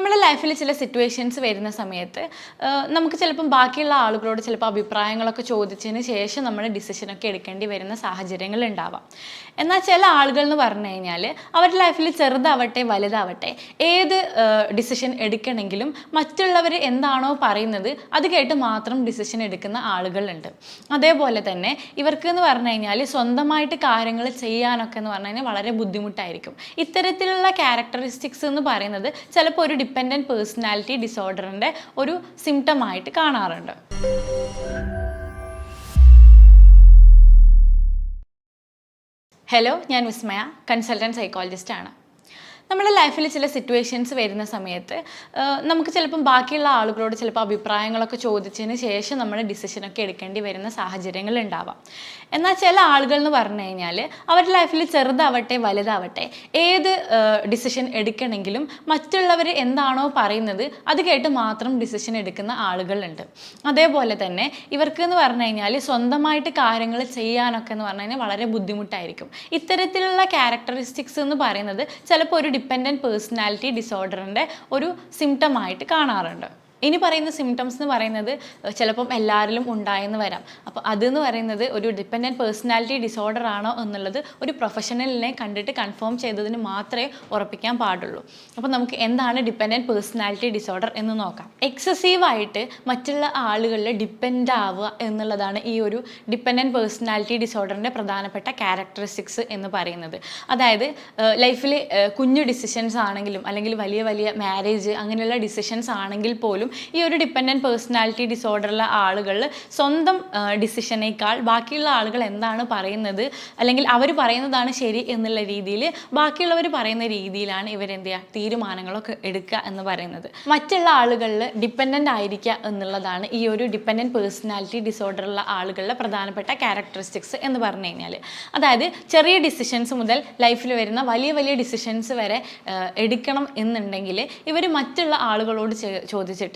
നമ്മുടെ ലൈഫിൽ ചില സിറ്റുവേഷൻസ് വരുന്ന സമയത്ത് നമുക്ക് ചിലപ്പം ബാക്കിയുള്ള ആളുകളോട് ചിലപ്പോൾ അഭിപ്രായങ്ങളൊക്കെ ചോദിച്ചതിന് ശേഷം നമ്മൾ ഡിസിഷനൊക്കെ എടുക്കേണ്ടി വരുന്ന സാഹചര്യങ്ങൾ ഉണ്ടാവാം. എന്നാൽ ചില ആളുകൾ എന്ന് പറഞ്ഞു കഴിഞ്ഞാൽ അവരുടെ ലൈഫിൽ ചെറുതാവട്ടെ വലുതാവട്ടെ ഏത് ഡിസിഷൻ എടുക്കണമെങ്കിലും മറ്റുള്ളവർ എന്താണോ പറയുന്നത് അത് കേട്ട് മാത്രം ഡിസിഷൻ എടുക്കുന്ന ആളുകളുണ്ട്. അതേപോലെ തന്നെ ഇവർക്ക് എന്ന് പറഞ്ഞു കഴിഞ്ഞാൽ സ്വന്തമായിട്ട് കാര്യങ്ങൾ ചെയ്യാനൊക്കെ എന്ന് പറഞ്ഞു കഴിഞ്ഞാൽ വളരെ ബുദ്ധിമുട്ടായിരിക്കും. ഇത്തരത്തിലുള്ള ക്യാരക്ടറിസ്റ്റിക്സ് എന്ന് പറയുന്നത് ചിലപ്പോൾ ഒരു ഡിപ്പെൻഡന്റ് പേഴ്സണാലിറ്റി ഡിസോർഡറിന്റെ ഒരു സിംറ്റം ആയിട്ട് കാണാറുണ്ട്. ഹലോ ഞാൻ വിസ്മയ കൺസൾട്ടന്റ് സൈക്കോളജിസ്റ്റ് ആണ് നമ്മുടെ ലൈഫിൽ ചില സിറ്റുവേഷൻസ് വരുന്ന സമയത്ത് നമുക്ക് ചിലപ്പം ബാക്കിയുള്ള ആളുകളോട് ചിലപ്പോൾ അഭിപ്രായങ്ങളൊക്കെ ചോദിച്ചതിന് ശേഷം നമ്മൾ ഡിസിഷനൊക്കെ എടുക്കേണ്ടി വരുന്ന സാഹചര്യങ്ങൾ ഉണ്ടാവാം. എന്നാൽ ചില ആളുകൾ എന്ന് പറഞ്ഞു കഴിഞ്ഞാൽ അവരുടെ ലൈഫിൽ ചെറുതാവട്ടെ വലുതാവട്ടെ ഏത് ഡിസിഷൻ എടുക്കണമെങ്കിലും മറ്റുള്ളവർ എന്താണോ പറയുന്നത് അത് കേട്ട് മാത്രം ഡിസിഷൻ എടുക്കുന്ന ആളുകളുണ്ട്. അതേപോലെ തന്നെ ഇവർക്ക് എന്ന് പറഞ്ഞു കഴിഞ്ഞാൽ സ്വന്തമായിട്ട് കാര്യങ്ങൾ ചെയ്യാനൊക്കെ എന്ന് പറഞ്ഞു കഴിഞ്ഞാൽ വളരെ ബുദ്ധിമുട്ടായിരിക്കും. ഇത്തരത്തിലുള്ള ക്യാരക്ടറിസ്റ്റിക്സ് എന്ന് പറയുന്നത് ചിലപ്പോൾ ഒരു ഡിപ്പെൻഡന്റ് പേഴ്സണാലിറ്റി ഡിസോർഡറിന്റെ ഒരു സിംറ്റമായിട്ട് കാണാറുണ്ട്. ഇനി പറയുന്ന സിംറ്റംസ് എന്ന് പറയുന്നത് ചിലപ്പം എല്ലാവരിലും ഉണ്ടായെന്ന് വരാം. അപ്പോൾ അതെന്ന് പറയുന്നത് ഒരു ഡിപ്പെൻഡന്റ് പേഴ്സണാലിറ്റി ഡിസോർഡർ ആണോ എന്നുള്ളത് ഒരു പ്രൊഫഷണലിനെ കണ്ടിട്ട് കൺഫേം ചെയ്തതിന് മാത്രമേ ഉറപ്പിക്കാൻ പാടുള്ളൂ. അപ്പോൾ നമുക്ക് എന്താണ് ഡിപ്പെൻഡന്റ് പേഴ്സണാലിറ്റി ഡിസോർഡർ എന്ന് നോക്കാം. എക്സസീവായിട്ട് മറ്റുള്ള ആളുകളിൽ ഡിപ്പെൻഡ് ആവുക എന്നുള്ളതാണ് ഈ ഒരു ഡിപ്പെൻഡന്റ് പേഴ്സണാലിറ്റി ഡിസോർഡറിന്റെ പ്രധാനപ്പെട്ട ക്യാരക്ടറിസ്റ്റിക്സ് എന്ന് പറയുന്നത്. അതായത് ലൈഫിൽ കുഞ്ഞു ഡിസിഷൻസ് ആണെങ്കിലും അല്ലെങ്കിൽ വലിയ വലിയ മാരേജ് അങ്ങനെയുള്ള ഡിസിഷൻസ് ആണെങ്കിൽ പോലും ഈ ഒരു ഡിപ്പെൻഡന്റ് പേഴ്സണാലിറ്റി ഡിസോർഡറുള്ള ആളുകൾ സ്വന്തം ഡിസിഷനേക്കാൾ ബാക്കിയുള്ള ആളുകൾ എന്താണ് പറയുന്നത്? അല്ലെങ്കിൽ അവർ പറയുന്നതാണ് ശരി എന്നുള്ള രീതിയിൽ ബാക്കിയുള്ളവർ പറയുന്ന രീതിയിലാണ് ഇവരെന്ത് ചെയ്യുക? തീരുമാനങ്ങളൊക്കെ എടുക്കുക എന്ന് പറയുന്നത്. മറ്റുള്ള ആളുകളിൽ ഡിപ്പെൻഡന്റ് ആയിരിക്കുക എന്നുള്ളതാണ് ഈ ഒരു ഡിപ്പെൻഡന്റ് പേഴ്സണാലിറ്റി ഡിസോർഡറുള്ള ആളുകളുടെ പ്രധാനപ്പെട്ട ക്യാരക്ടറിസ്റ്റിക്സ് എന്ന് പറഞ്ഞു കഴിഞ്ഞാൽ അതായത് ചെറിയ ഡിസിഷൻസ് മുതൽ ലൈഫിൽ വരുന്ന വലിയ വലിയ ഡിസിഷൻസ് വരെ എടുക്കണം എന്നുണ്ടെങ്കിൽ ഇവർ മറ്റുള്ള ആളുകളോട് ചെ-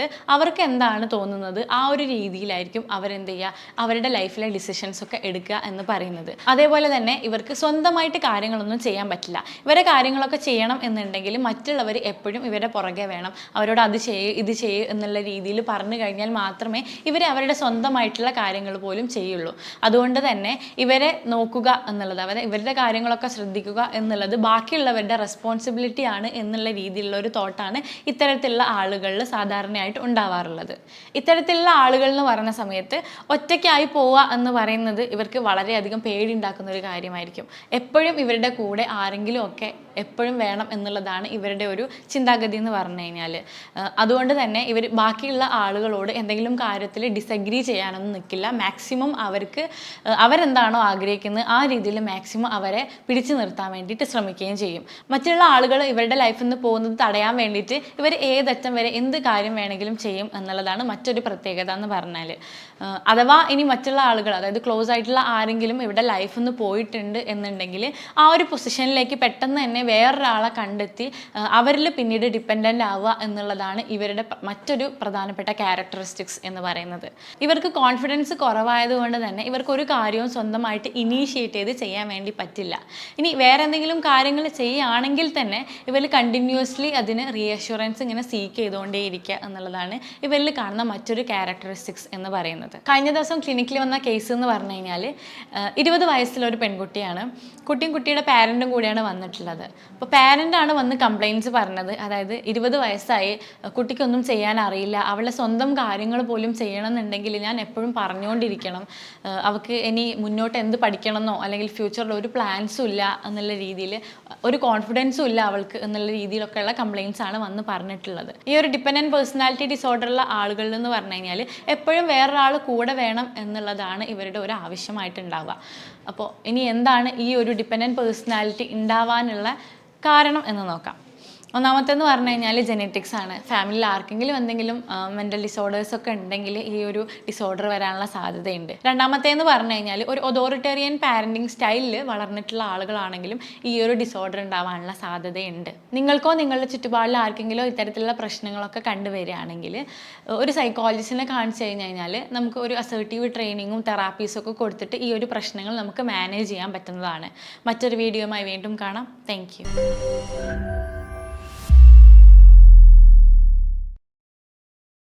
ചോദിച്ചിട്ട് അവർക്ക് എന്താണ് തോന്നുന്നത്? ആ ഒരു രീതിയിലായിരിക്കും അവരെന്ത് ചെയ്യുക? അവരുടെ ലൈഫിലെ ഡിസിഷൻസ് ഒക്കെ എടുക്കുക എന്ന് പറയുന്നത്. അതേപോലെ തന്നെ ഇവർക്ക് സ്വന്തമായിട്ട് കാര്യങ്ങളൊന്നും ചെയ്യാൻ പറ്റില്ല. ഇവരെ കാര്യങ്ങളൊക്കെ ചെയ്യണം എന്നുണ്ടെങ്കിൽ മറ്റുള്ളവർ എപ്പോഴും ഇവരെ പുറകെ വേണം. അവരോട് അത് ചെയ്യ് ഇത് ചെയ്യ് എന്നുള്ള രീതിയിൽ പറഞ്ഞു കഴിഞ്ഞാൽ മാത്രമേ ഇവർ അവരുടെ സ്വന്തമായിട്ടുള്ള കാര്യങ്ങൾ പോലും ചെയ്യുള്ളൂ. അതുകൊണ്ട് തന്നെ ഇവരെ നോക്കുക എന്നുള്ളത് അവരെ ഇവരുടെ കാര്യങ്ങളൊക്കെ ശ്രദ്ധിക്കുക എന്നുള്ളത് ബാക്കിയുള്ളവരുടെ റെസ്പോൺസിബിലിറ്റി ആണ് എന്നുള്ള രീതിയിലുള്ള ഒരു തോട്ടാണ് ഇത്തരത്തിലുള്ള ആളുകളിൽ സാധാരണയായിട്ട് ഉണ്ടാവാറുള്ളത്. ഇത്തരത്തിലുള്ള ആളുകൾ എന്ന് പറയുന്ന സമയത്ത് ഒറ്റയ്ക്കായി പോവുക എന്ന് പറയുന്നത് ഇവർക്ക് വളരെയധികം പേടി ഉണ്ടാക്കുന്ന ഒരു കാര്യമായിരിക്കും. എപ്പോഴും ഇവരുടെ കൂടെ ആരെങ്കിലും ഒക്കെ എപ്പോഴും വേണം എന്നുള്ളതാണ് ഇവരുടെ ഒരു ചിന്താഗതി എന്ന് പറഞ്ഞു കഴിഞ്ഞാൽ അതുകൊണ്ട് തന്നെ ഇവർ ബാക്കിയുള്ള ആളുകളോട് എന്തെങ്കിലും കാര്യത്തിൽ ഡിസഗ്രി ചെയ്യാനൊന്നും നിൽക്കില്ല മാക്സിമം അവർക്ക് അവരെന്താണോ ആഗ്രഹിക്കുന്നത് ആ രീതിയിൽ മാക്സിമം അവരെ പിടിച്ചു നിർത്താൻ വേണ്ടിയിട്ട് ശ്രമിക്കുകയും ചെയ്യും. മറ്റുള്ള ആളുകൾ ഇവരുടെ ലൈഫിൽ നിന്ന് പോകുന്നത് തടയാൻ വേണ്ടിയിട്ട് ഇവർ ഏതറ്റം വരെ എന്ത് കാര്യം വേണമെങ്കിലും ചെയ്യും എന്നുള്ളതാണ് മറ്റൊരു പ്രത്യേകത എന്ന് പറഞ്ഞാൽ അഥവാ ഇനി മറ്റുള്ള ആളുകൾ അതായത് ക്ലോസ് ആയിട്ടുള്ള ആരെങ്കിലും ഇവരുടെ ലൈഫിൽ നിന്ന് പോയിട്ടുണ്ട് എന്നുണ്ടെങ്കിൽ ആ ഒരു പൊസിഷനിലേക്ക് പെട്ടെന്ന് തന്നെ വേറൊരാളെ കണ്ടെത്തി അവരിൽ പിന്നീട് ഡിപ്പെൻഡന്റ് ആവുക എന്നുള്ളതാണ് ഇവരുടെ മറ്റൊരു പ്രധാനപ്പെട്ട ക്യാരക്ടറിസ്റ്റിക്സ് എന്ന് പറയുന്നത്. ഇവർക്ക് കോൺഫിഡൻസ് കുറവായതുകൊണ്ട് തന്നെ ഇവർക്ക് ഒരു കാര്യവും സ്വന്തമായിട്ട് ഇനീഷ്യേറ്റ് ചെയ്ത് ചെയ്യാൻ വേണ്ടി പറ്റില്ല. ഇനി വേറെ എന്തെങ്കിലും കാര്യങ്ങൾ ചെയ്യുകയാണെങ്കിൽ തന്നെ ഇവർ കണ്ടിന്യൂസ്ലി അതിന് റീഅഷുറൻസ് ഇങ്ങനെ സീക്ക് ചെയ്തുകൊണ്ടേയിരിക്കുക എന്നുള്ളതാണ് ഇവരിൽ കാണുന്ന മറ്റൊരു ക്യാരക്ടറിസ്റ്റിക്സ് എന്ന് പറയുന്നത്. കഴിഞ്ഞ ദിവസം ക്ലിനിക്കിൽ വന്ന കേസ് എന്ന് പറഞ്ഞു കഴിഞ്ഞാൽ ഇരുപത് വയസ്സിലൊരു പെൺകുട്ടിയാണ്. കുട്ടിയും കുട്ടിയുടെ പാരന്റും കൂടിയാണ് വന്നിട്ടുള്ളത്. അപ്പോൾ പാരന്റാണ് വന്ന് കംപ്ലയിന്റ്സ് പറഞ്ഞത്. അതായത് ഇരുപത് വയസ്സായി കുട്ടിക്കൊന്നും ചെയ്യാൻ അറിയില്ല. അവളുടെ സ്വന്തം കാര്യങ്ങൾ പോലും ചെയ്യണമെന്നുണ്ടെങ്കിൽ ഞാൻ എപ്പോഴും പറഞ്ഞുകൊണ്ടിരിക്കണം. അവൾക്ക് ഇനി മുന്നോട്ട് എന്ത് പഠിക്കണമെന്നോ അല്ലെങ്കിൽ ഫ്യൂച്ചറിൽ ഒരു പ്ലാൻസും ഇല്ല എന്നുള്ള രീതിയിൽ ഒരു കോൺഫിഡൻസും ഇല്ല അവൾക്ക് എന്നുള്ള രീതിയിലൊക്കെയുള്ള കംപ്ലയിന്റ്സ് ആണ് വന്ന് പറഞ്ഞിട്ടുള്ളത്. ഈ ഒരു ഡിപ്പെൻഡന്റ് പേഴ്സണാലിറ്റി ഡിസോർഡറുള്ള ആളുകളിൽ എന്ന് പറഞ്ഞു കഴിഞ്ഞാൽ എപ്പോഴും വേറൊരാൾ കൂടെ വേണം എന്നുള്ളതാണ് ഇവരുടെ ഒരു ആവശ്യമായിട്ടുണ്ടാവുക. അപ്പോൾ ഇനി എന്താണ് ഈ ഒരു ഡിപ്പെൻഡന്റ് പേഴ്സണാലിറ്റി ഉണ്ടാവാനുള്ള കാരണം എന്ന് നോക്കാം. ഒന്നാമത്തെന്ന് പറഞ്ഞു കഴിഞ്ഞാൽ ജെനറ്റിക്സ് ആണ്. ഫാമിലിയിൽ ആർക്കെങ്കിലും എന്തെങ്കിലും മെന്റൽ ഡിസോർഡേഴ്സ് ഒക്കെ ഉണ്ടെങ്കിൽ ഈ ഒരു ഡിസോർഡർ വരാനുള്ള സാധ്യതയുണ്ട്. രണ്ടാമത്തേന്ന് പറഞ്ഞു കഴിഞ്ഞാൽ ഒരു ഒതോറിറ്റേറിയൻ പാരന്റിങ് സ്റ്റൈലിൽ വളർന്നിട്ടുള്ള ആളുകളാണെങ്കിലും ഈ ഒരു ഡിസോർഡർ ഉണ്ടാവാനുള്ള സാധ്യതയുണ്ട്. നിങ്ങൾക്കോ നിങ്ങളുടെ ചുറ്റുപാടിൽ ആർക്കെങ്കിലും ഇത്തരത്തിലുള്ള പ്രശ്നങ്ങളൊക്കെ കണ്ടുവരികയാണെങ്കിൽ ഒരു സൈക്കോളജിസ്റ്റിനെ കാണിച്ചു കഴിഞ്ഞ് കഴിഞ്ഞാൽ നമുക്ക് ഒരു അസേർട്ടീവ് ട്രെയിനിങ്ങും തെറാപ്പീസും ഒക്കെ കൊടുത്തിട്ട് ഈ ഒരു പ്രശ്നങ്ങൾ നമുക്ക് മാനേജ് ചെയ്യാൻ പറ്റുന്നതാണ്. മറ്റൊരു വീഡിയോയുമായി വീണ്ടും കാണാം. താങ്ക്